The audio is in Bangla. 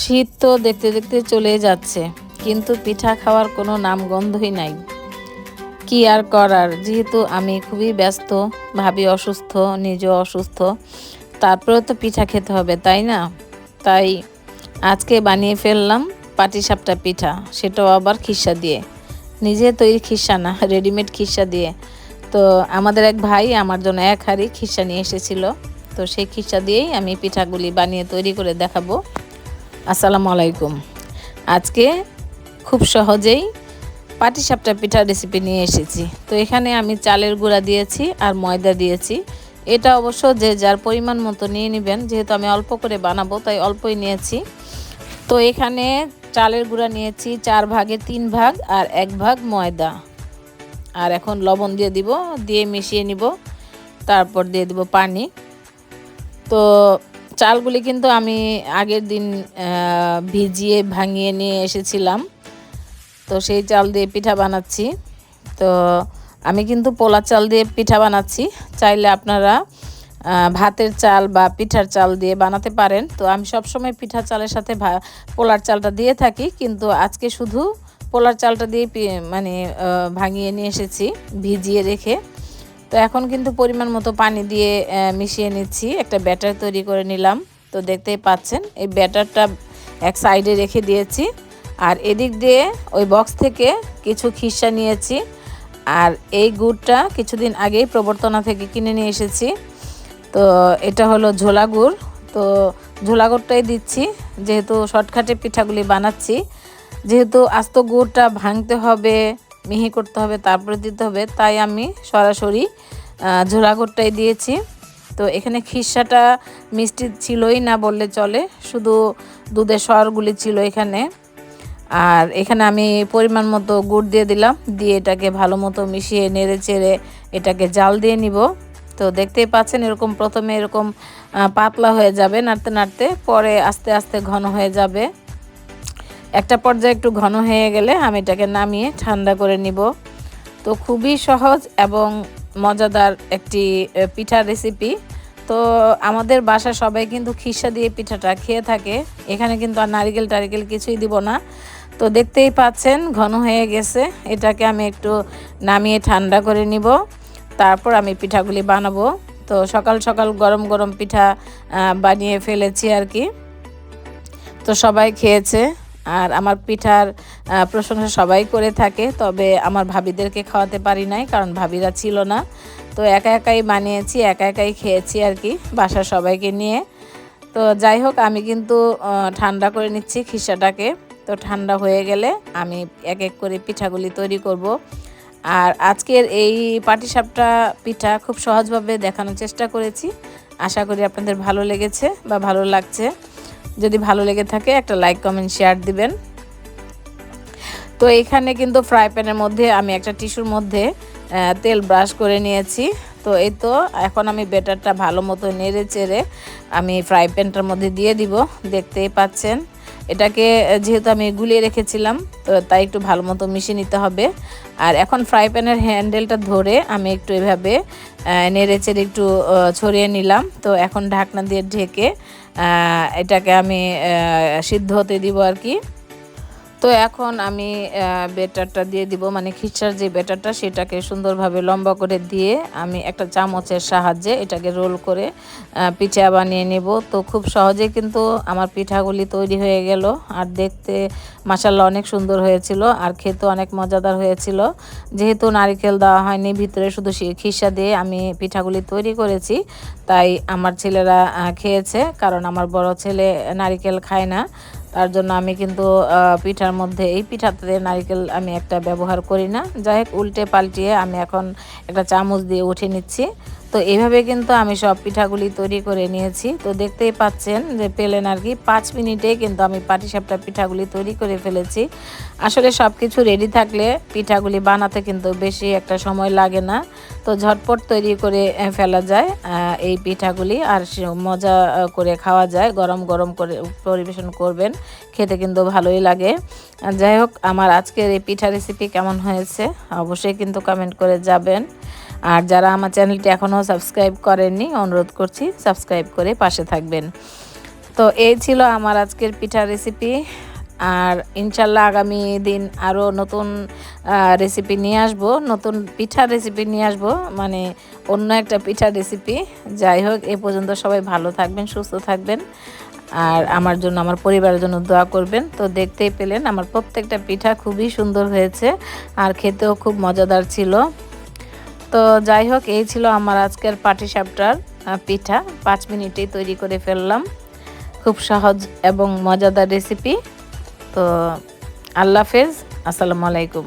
শীত তো দেখতে দেখতে চলে যাচ্ছে, কিন্তু পিঠা খাওয়ার কোনো নামগন্ধই নাই। কি আর করার, যেহেতু আমি খুবই ব্যস্ত, ভাবি অসুস্থ, নিজেও অসুস্থ, তারপরেও তো পিঠা খেতে হবে, তাই না? তাই আজকে বানিয়ে ফেললাম পাটিসাপটা পিঠা, সেটাও আবার খিসা দিয়ে। নিজে তৈরি খিসা না, রেডিমেড খিসা দিয়ে। তো আমাদের এক ভাই আমার জন্য এক হাড়ি খিসা নিয়ে এসেছিল, তো সেই খিসা দিয়েই আমি পিঠাগুলি বানিয়ে তৈরি করে দেখাবো। আসসালামু আলাইকুম। আজকে খুব সহজেই পাটিসাপটা পিঠার রেসিপি নিয়ে এসেছি। তো এখানে আমি চালের গুঁড়া দিয়েছি আর ময়দা দিয়েছি। এটা অবশ্য যে যার পরিমাণ মতো নিয়ে নেবেন, যেহেতু আমি অল্প করে বানাবো, তাই অল্পই নিয়েছি। তো এখানে চালের গুঁড়া নিয়েছি চার ভাগে তিন ভাগ আর এক ভাগ ময়দা। আর এখন লবণ দিয়ে দিব, দিয়ে মিশিয়ে নিব। তারপর দিয়ে দিব পানি। তো চালগুলি কিন্তু আমি আগের দিন ভিজিয়ে ভাঙিয়ে নিয়ে এসেছিলাম। তো সেই চাল দিয়ে পিঠা বানাচ্ছি। তো আমি কিন্তু পোলা চাল দিয়ে পিঠা বানাচ্ছি। চাইলে আপনারা ভাতের চাল বা পিঠার চাল দিয়ে বানাতে পারেন। তো আমি সবসময় পিঠা চালের সাথে পোলার চালটা দিয়ে থাকি। কিন্তু আজকে শুধু পোলার চালটা দিয়ে মানে ভাঙিয়ে নিয়ে এসেছি, ভিজিয়ে রেখে। তো এখন কিন্তু পরিমাণ মতো পানি দিয়ে মিশিয়ে নিচ্ছি। একটা ব্যাটার তৈরি করে নিলাম। তো দেখতেই পাচ্ছেন, এই ব্যাটারটা এক সাইডে রেখে দিয়েছি। আর এদিক দিয়ে ওই বক্স থেকে কিছু খিসা নিয়েছি। আর এই গুড়টা কিছুদিন আগেই প্রবর্তনা থেকে কিনে নিয়ে এসেছি। তো এটা হলো ঝোলা গুড়। তো ঝোলা গুড়টাই দিচ্ছি, যেহেতু শর্টকাটে পিঠাগুলি বানাচ্ছি। যেহেতু আস্ত গুড়টা ভাঙতে হবে মিহি করতে হবে, তারপরে দিতে হবে। তাই আমি সরাসরি ঝোলা গুড়টাই দিয়েছি। তো এখানে খিসাটা মিষ্টি ছিলই না বললে চলে, শুধু দুধের স্বরগুলি ছিল এখানে। আর এখানে আমি পরিমাণ মতো গুড় দিয়ে দিলাম, দিয়ে এটাকে ভালো মতো মিশিয়ে নেড়ে চেড়ে এটাকে জাল দিয়ে নিব। তো দেখতেই পাচ্ছেন এরকম প্রথমে এরকম পাতলা হয়ে যাবে, নাড়তে নাড়তে, পরে আস্তে আস্তে ঘন হয়ে যাবে। একটা পর্যায়ে একটু ঘন হয়ে গেলে আমি এটাকে নামিয়ে ঠান্ডা করে নিব। তো খুবই সহজ এবং মজাদার একটি পিঠার রেসিপি তো আমাদের বাসা সবাই কিন্তু খিসা দিয়ে পিঠাটা খেয়ে থাকে। এখানে কিন্তু আর নারিকেল টারিকেল কিছুই দিব না। তো দেখতেই পাচ্ছেন, ঘন হয়ে গেছে। এটাকে আমি একটু নামিয়ে ঠান্ডা করে নিব। তারপর আমি পিঠাগুলি বানাবো। তো সকাল সকাল গরম গরম পিঠা বানিয়ে ফেলেছি আর কি। তো সবাই খেয়েছে। আর আমার পিঠার প্রশংসা সবাই করে থাকে, তবে আমার ভাবিদেরকে খাওয়াতে পারি নাই, কারণ ভাবিরা ছিল না। তো একা একাই বানিয়েছি, একা একাই খেয়েছি আর কি, বাসার সবাইকে নিয়ে। তো যাই হোক, আমি কিন্তু ঠান্ডা করে নিচ্ছি খিসাটাকে। তো ঠান্ডা হয়ে গেলে আমি এক এক করে পিঠাগুলি তৈরি করব। আর আজকের এই পাটিসাপটা পিঠা খুব সহজভাবে দেখানোর চেষ্টা করেছি। আশা করি আপনাদের ভালো লেগেছে বা ভালো লাগছে। যদি ভালো লেগে থাকে, একটা লাইক কমেন্ট শেয়ার দিবেন। তো এখানে কিন্তু ফ্রাই প্যানের মধ্যে আমি একটা টিস্যুর মধ্যে তেল ব্রাশ করে নিয়েছি। তো এই তো, এখন আমি বেটারটা ভালো মতো নেড়ে চেড়ে আমি ফ্রাই প্যানটার মধ্যে দিয়ে দিব। দেখতেই পাচ্ছেন। এটাকে যেহেতু আমি গুলিয়ে রেখেছিলাম, তো তাই একটু ভালো মতো মিশিয়ে নিতে হবে। আর এখন ফ্রাই প্যানের হ্যান্ডেলটা ধরে আমি একটু এভাবে নেড়ে চেড়ে একটু ছড়িয়ে নিলাম। তো এখন ঢাকনা দিয়ে ঢেকে এটাকে আমি সিদ্ধ হতে দিব আর কি। তো এখন আমি বেটারটা দিয়ে দিব। মানে খিচার যে বেটারটা, সেটাকে সুন্দরভাবে লম্বা করে দিয়ে আমি একটা চামচের সাহায্যে এটাকে রোল করে পিঠা বানিয়ে নেব। তো খুব সহজে কিন্তু আমার পিঠাগুলি তৈরি হয়ে গেল। আর দেখতে মাসাল্লা অনেক সুন্দর হয়েছিল আর খেতে অনেক মজাদার হয়েছিল। যেহেতু নারিকেল দেওয়া হয়নি, ভিতরে শুধু খিসা দিয়ে আমি পিঠাগুলি তৈরি করেছি, তাই আমার ছেলেরা খেয়েছে। কারণ আমার বড় ছেলে নারিকেল খায় না। তার জন্য আমি কিন্তু পিঠার মধ্যে এই পিঠাতে নারিকেল আমি একটা ব্যবহার করি না। যাই হোক, উল্টে পাল্টিয়ে আমি এখন একটা চামচ দিয়ে উঠে নিচ্ছি। তো এইভাবে কিন্তু আমি সব পিঠাগুলি তৈরি করে নিয়েছি। তো দেখতেই পাচ্ছেন যে পেলেন আর কি, পাঁচ মিনিটে কিন্তু আমি পাটিসাপটা পিঠাগুলি তৈরি করে ফেলেছি। আসলে সব কিছু রেডি থাকলে পিঠাগুলি বানাতে কিন্তু বেশি একটা সময় লাগে না। তো ঝটপট তৈরি করে ফেলা যায় এই পিঠাগুলি। আর মজা করে খাওয়া যায়, গরম গরম করে পরিবেশন করবেন, খেতে কিন্তু ভালোই লাগে। যাই হোক, আমার আজকের এই পিঠা রেসিপি কেমন হয়েছে অবশ্যই কিন্তু কমেন্ট করে যাবেন। আর যারা আমার চ্যানেলটি এখনও সাবস্ক্রাইব করেননি, অনুরোধ করছি সাবস্ক্রাইব করে পাশে থাকবেন। তো এই ছিল আমার আজকের পিঠা রেসিপি আর ইনশাল্লাহ আগামী দিন আরও নতুন রেসিপি নিয়ে আসব, নতুন পিঠা রেসিপি নিয়ে আসব মানে অন্য একটা পিঠা রেসিপি যাই হোক, এ পর্যন্ত সবাই ভালো থাকবেন, সুস্থ থাকবেন। আর আমার জন্য, আমার পরিবারের জন্য দোয়া করবেন। তো দেখতেই পেলেন, আমার প্রত্যেকটা পিঠা খুবই সুন্দর হয়েছে, আর খেতেও খুব মজাদার ছিল। তো যাই হোক, এই ছিল আমার আজকের পাটি সাপটার পিঠা। পাঁচ মিনিটেই তৈরি করে ফেললাম। খুব সহজ এবং মজাদার রেসিপি তো আল্লাহ হাফেজ। আসসালামু আলাইকুম।